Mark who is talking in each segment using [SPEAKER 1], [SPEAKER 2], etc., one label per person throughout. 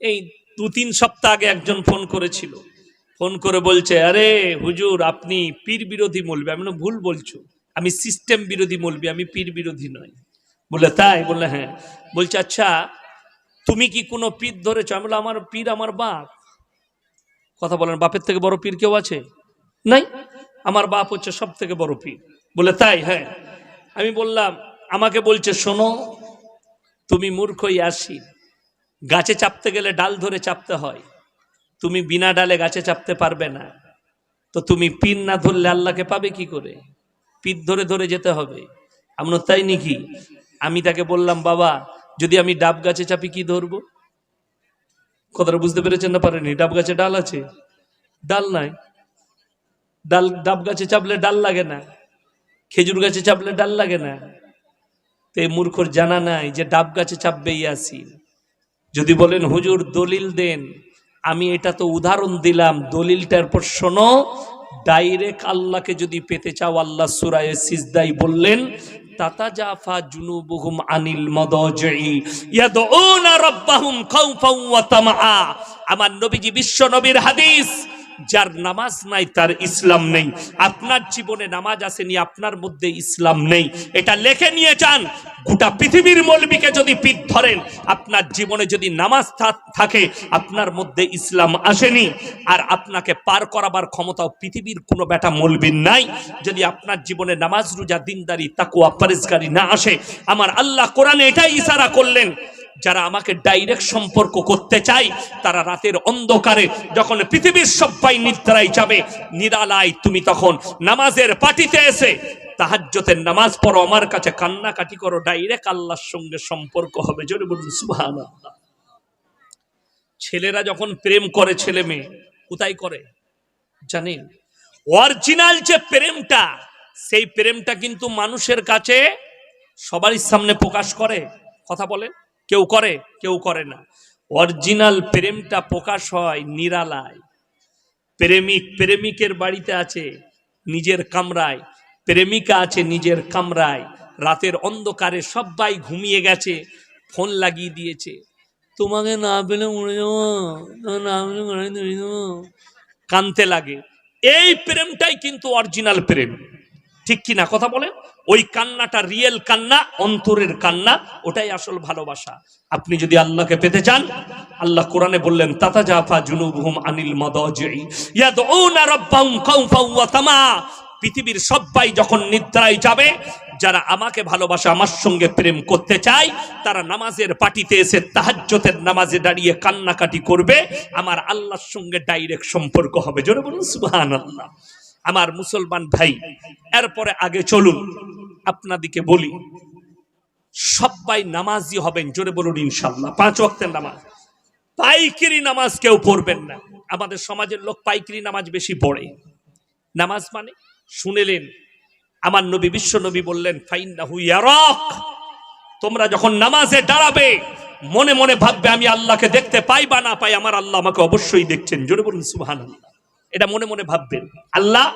[SPEAKER 1] এই দু তিন সপ্তাহ আগে একজন ফোন করেছিল। ফোন করে বলছে, আরে হুজুর, আপনি পীর বিরোধী মলবি। আমি ভুল বলছো। আমি সিস্টেম বিরোধী মলবি, আমি পীর বিরোধী নই। বলে তাই? বললে হ্যাঁ। বলছে আচ্ছা তুমি কি কোনো পীর ধরেছো? আমি বললাম, আমার পীর আমার বাপ। কথা বলেন, বাপের থেকে বড় পীর কেউ আছে? নাই? আমার বাপ হচ্ছে সব থেকে বড় পীর। বলে তাই হ্যাঁ। আমি বললাম, আমাকে বলছে, শোনো, তুমি মূর্খই আসি গাছে চাপতে গেলে ডাল ধরে চাপতে হয়। তুমি বিনা ডালে গাছে চাপতে পারবে না। তো তুমি পিন না ধরলে আল্লাহকে পাবে কি করে? পিন ধরে ধরে যেতে হবে। আমরা তাই নাকি? আমি তাকে বললাম, বাবা, যদি আমি ডাব গাছে চাপি কি ধরবো? কথাটা বুঝতে পেরেছেন না পারেনি ডাব গাছে ডাল আছে? ডাল নাই। ডাল, ডাব গাছে চাপলে ডাল লাগে না। খেজুর গাছে চাপলে ডাল লাগে না। তো এই মূর্খর জানা নাই যে ডাব গাছে চাপবে ইয়াসিন যদি বলেন, হুজুর, দলিল দেন। আমি এটা তো উদাহরণ দিলাম, দলিলটার পর শোনো, ডাইরেক্ট আল্লাহকে যদি পেতে চাও, আল্লাহ সুরায় সিজদাই বললেন, তাতাজাফা আনিল আমার নবীজি বিশ্ব নবীর হাদিস যার নামাজ নাই, তার ইসলাম নেই। আপনার জীবনে নামাজ আসেনি, আপনার মধ্যে ইসলাম নেই। এটা লেখে নিয়ে যান। গোটা পৃথিবীর মৌলবীকে যদি পিঠ ধরেন, আপনার জীবনে যদি নামাজ থাকে, আপনার মধ্যে ইসলাম আসেনি। আর আপনাকে পার করাবার ক্ষমতাও পৃথিবীর কোনো বেটা মৌলবীর নাই। যদি আপনার জীবনে নামাজ রোজা, দিনদারি তাকুয়া পরেজগারি না আসে, আমার আল্লাহ কোরআনে এটাই ইশারা করলেন যারা আমাকে ডাইরেক্ট সম্পর্ক করতে চায়, তারা রাতের অন্ধকারে যখন পৃথিবীর সবাই নিদ্রায় যাবে, নিরালায় তুমি তখন নামাজের পাটিতে এসে তাহাজ্জতের নামাজ পড়ো, আমার কাছে কান্নাকাটি করো ডাইরেক্ট আল্লাহর সঙ্গে সম্পর্ক হবে। জোরে বলুন, সুবহানাল্লাহ। ছেলেরা যখন প্রেম করে, ছেলে মেয়ে, কোথায় করে? জানেন? অরিজিনাল যে প্রেমটা, সেই প্রেমটা কিন্তু মানুষের কাছে সবারই সামনে প্রকাশ করে। কথা বলেন? কেউ করে কেউ করে না। অরিজিনাল প্রেমটা প্রকাশ হয় নিরালায়। প্রেমিক প্রেমিকের বাড়িতে আছে নিজের কামরায়। প্রেমিকা আছে নিজের কামরায়। রাতের অন্ধকারে সবাই ঘুমিয়ে গেছে, ফোন লাগিয়ে দিয়েছে। তোমাকে না পেলে মরে যাব না কানতে লাগে। এই প্রেমটাই কিন্তু অরিজিনাল প্রেম। ঠিক কি না কথা বলেন? ওই কান্নাটা রিয়েল কান্না, অন্তরের কান্না, ওটাই আসল ভালোবাসা। আপনি যদি আল্লাহকে পেতে চান, আল্লাহ কোরআনে বললেন তাতা জাফা জুনুবহুম আনিল পৃথিবীর সবাই যখন নিদ্রায় যাবে, যারা আমাকে ভালোবাসে, আমার সঙ্গে প্রেম করতে চায়, তারা নামাজের পাটিতে এসে তাহাজ্জতের নামাজে দাঁড়িয়ে কান্নাকাটি করবে। আমার আল্লাহর সঙ্গে ডাইরেক্ট সম্পর্ক হবে। জোরে বলুন, সুবহানাল্লাহ। আমার মুসলমান ভাই, এরপরে আগে চলুন, আপনাদিকে বলি। সবাই নামাজি হবেন, জোরে বলুন ইনশাল্লাহ, পাঁচ ওয়াক্তের নামাজ। পাইকারি নামাজ কেউ পড়বেন না। আমাদের সমাজের লোক পাইকারি নামাজ বেশি পড়ে। নামাজ মানে শুনেলেন, আমার নবী, বিশ্ব নবী বললেন, ফাইন্নাহু ইয়ারাক। তোমরা যখন নামাজে দাঁড়াবে, মনে মনে ভাববে, আমি আল্লাহকে দেখতে পাই বা না পাই, আমার আল্লাহ আমাকে অবশ্যই দেখছেন। জোরে বলুন সুবহানাল্লাহ। এটা মনে মনে ভাববেন। আল্লাহ,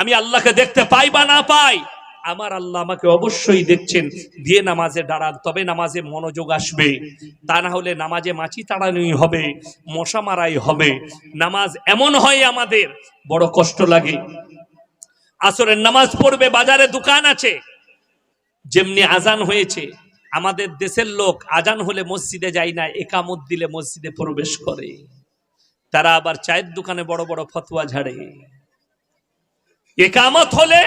[SPEAKER 1] আমি আল্লাহকে দেখতে পাই বা না পাই, আমার আল্লাহ আমাকে অবশ্যই দেখছেন। দিয়ে নামাজে দাঁড়ান, তবে নামাজে মনোযোগ আসবে। তা না হলে নামাজে মাছি তাড়ানোই হবে, মশা মারাই হবে। নামাজ এমন হয় আমাদের, বড় কষ্ট লাগে। আসরের নামাজ পড়বে, বাজারে দোকান আছে। যেমনি আজান হয়েছে, আমাদের দেশের লোক আজান হলে মসজিদে যায় না, একামত দিলে মসজিদে প্রবেশ করে। তারা আবার চায়ের দোকানে বড় বড় ফতোয়া ঝাড়ে। একামত হলে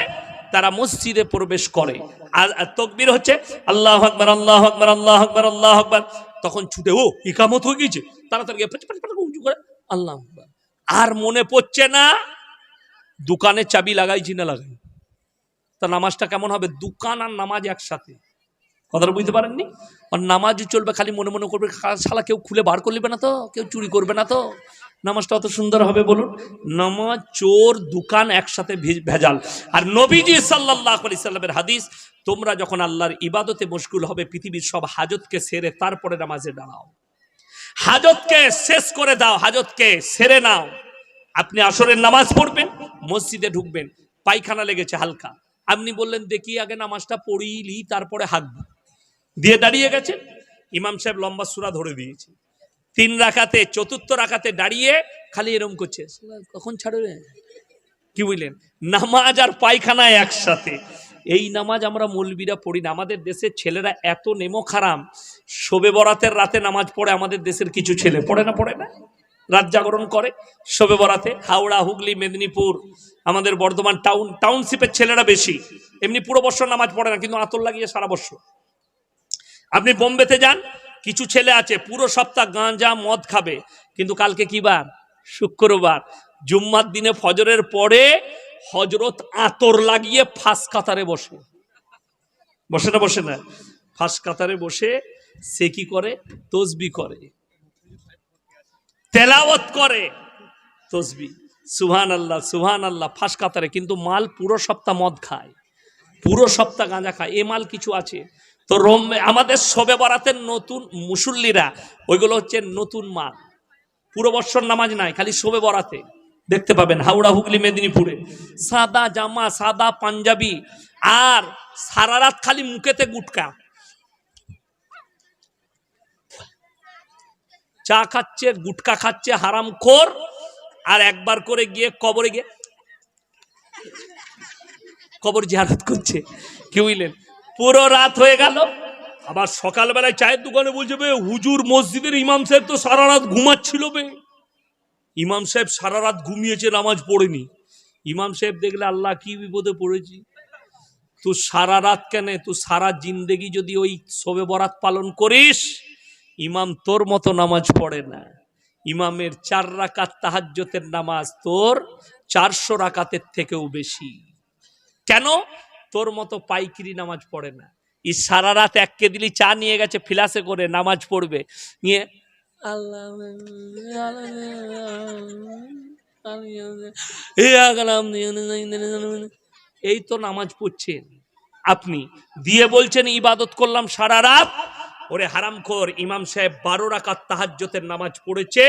[SPEAKER 1] তারা মসজিদে প্রবেশ করে। আর তকবির হচ্ছে, আল্লাহ আকবর আল্লাহ আকবর আল্লাহ আকবর আল্লাহ আকবর। তখন ছুটে, ও একামত হয়ে গেছে তাড়াতাড়ি গিয়ে ফচ ফচ ফচ করে উঁচু করে, আল্লাহ আকবর। আর মনে পড়ছে না, দোকানে চাবি লাগাইছি না লাগাই তা নামাজটা কেমন হবে? দোকান আর নামাজ একসাথে। কথাটা বুঝতে পারেননি? আর নামাজও চলবে, খালি মনে মনে করবে শালা, কেউ খুলে বার করে নেবে না তো? কেউ চুরি করবে না তো? নামাজটা অত সুন্দর হবে বলুন। নামাজ, চোর, দোকান একসাথে ভেজাল। আর নবীজি সাল্লাহ আলি সাল্লামের হাদিস, তোমরা যখন আল্লাহর ইবাদতে মুশকুল হবে, পৃথিবীর সব হাজতকে সেরে তারপরে নামাজে দাঁড়াও। হাজতকে শেষ করে দাও, হাজতকে সেরে নাও। আপনি আসরের নামাজ পড়বেন, মসজিদে ঢুকবেন, পায়খানা লেগেছে হালকা। আপনি বললেন, দেখি আগে নামাজটা পড়িলি, তারপরে হাঁকবো দিয়ে দাঁড়িয়ে গেছে ইমাম সাহেব লম্বা সুরা ধরে দিয়েছে তিন রাখাতে, চতুর্থ রাখাতে দাঁড়িয়ে খালি এরম করছে। কখন ছাড়বে? কি বুঝলেন নামাজ আর পায়খানা একসাথে। এই নামাজ আমরা মৌলবীরা পড়ি না। আমাদের দেশের ছেলেরা এত নেমো খারাম। শোবে বরাতের রাতে নামাজ পড়ে, আমাদের দেশের কিছু ছেলে পড়ে না পড়ে না? রাত জাগরণ করে শোবে বরাতে। হাওড়া, হুগলি, মেদিনীপুর, আমাদের বর্ধমান টাউন টাউনশিপের ছেলেরা বেশি। এমনি পুরো বছর নামাজ পড়ে না, কিন্তু আতর লাগিয়ে সারা বছর। আপনি বোম্বেতে যান কিছু ছেলে আছে, পুরো সপ্তাহ গাঁজা মদ খাবে। কিন্তু কালকে কি বার? শুক্রবার। জুম্মার দিনে ফজরের পরে হজরত আতর লাগিয়ে ফাঁস কাতারে বসে। বসে না বসে না। ফাঁস কাতারে বসে সে কি করে? তসবি করে। তেলাওয়াত করে তসবি। সুহান আল্লাহ সুহান আল্লাহ ফাঁস কাতারে। কিন্তু মাল পুরো সপ্তাহ মদ খায়। পুরো সপ্তাহ গাঁজা খায়। এ মাল কিছু আছে। তো রোম, আমাদের সবে বরাতের নতুন মুসল্লিরা, ওইগুলো হচ্ছে নতুন মাল পুরো বৎসর নামাজ নাই, খালি শোবে বরাতে। দেখতে পাবেন, হাওড়া, হুগলি, মেদিনীপুরে। সাদা জামা, সাদা পাঞ্জাবি, আর সারা রাত খালি মুখেতে গুটকা। চা খাচ্ছে, গুটকা খাচ্ছে, হারাম খোর, আর একবার করে গিয়ে কবরে গিয়ে, কবর জিয়ারত করছে। কি বুঝলেন পুরো রাত হয়ে গেল। আবার সকালবেলায় চায়ের দোকানে বলছে, বে, হুজুর মসজিদের ইমাম সাহেব তো সারা রাত ঘুমাচ্ছিল বে। ইমাম সাহেব সারা রাত ঘুমিয়েছে, নামাজ পড়েনি। ইমাম সাহেব দেখলে, আল্লাহ, কি বিপদে পড়েছি? তুই সারা রাত কেন? তুই সারা জিন্দেগি যদি ওই শোবে বরাত পালন করিস, ইমাম তোর মতো নামাজ পড়ে না। ইমামের চার রাকাত তাহাজ্জতের নামাজ তোর চারশো রাকাতের থেকেও বেশি। কেন? তোর মতো পাইকিরি নামাজ পড়ে না। ই সারা রাত এককে দিলি চা নিয়ে গেছে, ফিলাসে করে নামাজ পড়বে। নিয়ে আল্লাহ এই তো নামাজ পড়ছেন। আপনি দিয়ে বলছেন, ইবাদত করলাম সারা রাত। ওরে হারামখোর ইমাম সাহেব বারো রাকাত তাহাজ্জতের নামাজ পড়েছে।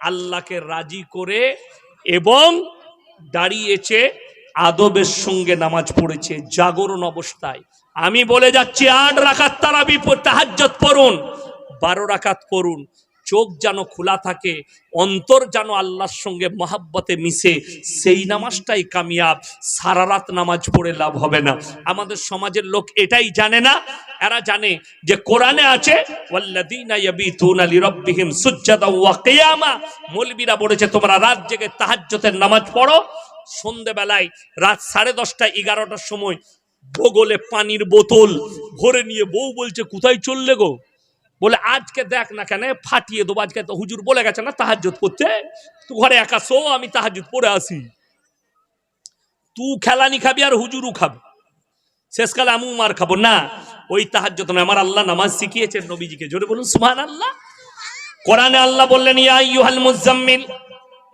[SPEAKER 1] আল্লাহকে রাজি করে এবং দাঁড়িয়েছে। আদবের সঙ্গে নামাজ পড়েছে, জাগরণ অবস্থায়। আমি বলে যাচ্ছি, আট রাখাত তারাবি তাহাজ্জত পড়ুন, বারো রাকাত পড়ুন চোখ যেন খোলা থাকে, অন্তর যেন আল্লাহর সঙ্গে মহাব্বতে মিশে, সেই নামাজটাই কামিয়াব। সারা রাত নামাজ পড়ে লাভ হবে না। আমাদের সমাজের লোক এটাই জানে না। এরা জানে যে কোরআনে আছে মৌলবীরা বলেছে, তোমরা রাত জেগে তাহাজ্জুদের নামাজ পড়ো সন্ধেবেলায় রাত সাড়ে দশটা, এগারোটার সময় বগলে পানির বোতল ভরে নিয়ে বউ বলছে, কোথায় চললে গো? বলে, আজকে দেখ না কেন, ফাটিয়ে দেবো। আজকে তো হুজুর বলে গেছে না, তাহাজ্জুদ করতে। তুই ঘরে একা শো, আমি তাহাজ্জুদ পরে আসি। তু খেলানি খাবি আর হুজুরও খাবে। শেষকালে আমি মার খাব। না, ওই তাহাজ্জুদ নয়, আমার আল্লাহ নামাজ শিখিয়েছেন নবীজিকে। জোরে বলুন সুবহান আল্লাহ কোরআনে আল্লাহ বললেন, ইয়া আইয়ুহাল মুজাম্মিল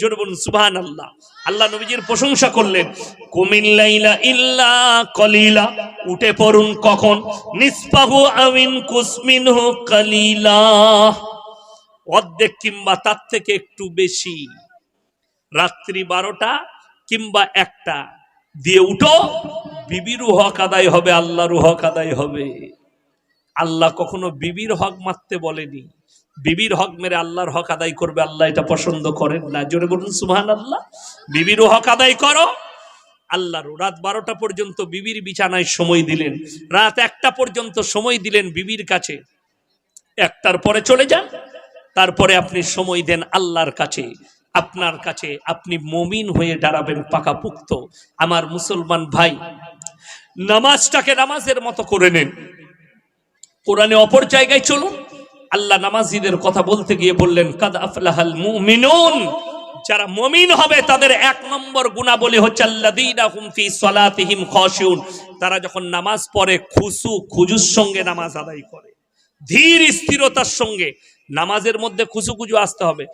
[SPEAKER 1] জোরে বলুন সুবহান আল্লাহ আল্লাহ নবীজির প্রশংসা করলেন কুমিল্লাইলা ইল্লা কলিলা, উঠে পড়ুন কখন? নিসপাহু আমিন কুসমিনহু কালিলা। অর্ধেক কিংবা তার থেকে একটু বেশি। রাত্রি বারোটা কিংবা একটা। দিয়ে উঠো বিবির হক আদায় হবে আল্লাহর হক আদায় হবে। আল্লাহ কখনো বিবির হক মারতে বলেনি। বিবির হক মেরে আল্লাহর হক আদায় করবে, আল্লাহ এটা পছন্দ করেন না। জোরে বলুন সুহান আল্লাহ বিবির হক আদায় করো। আল্লাহর রাত বারোটা পর্যন্ত বিবির বিছানায় সময় দিলেন। রাত একটা পর্যন্ত সময় দিলেন বিবির কাছে। একটার পরে চলে যান, তারপরে আপনি সময় দেন আল্লাহর কাছে। আপনার কাছে আপনি মমিন হয়ে দাঁড়াবেন পাকাপুক্ত। আমার মুসলমান ভাই, নামাজটাকে নামাজের মতো করে নেন। কোরআনে অপর জায়গায় চলুন। আল্লাহ নামাজিদের কথা বলতে গিয়ে বললেন, কাদ আফলাহাল মুমিনুন। যারা মমিন হবে, তাদের এক নম্বর গুণাবলী হচ্ছে সলাতিহিম খাশিউন। তারা যখন নামাজ পড়ে, খুসু খুজুর সঙ্গে নামাজ আদায় করে। ধীর স্থিরতার সঙ্গে। নামাজের মধ্যে খুসু খুজু আসতে হবে।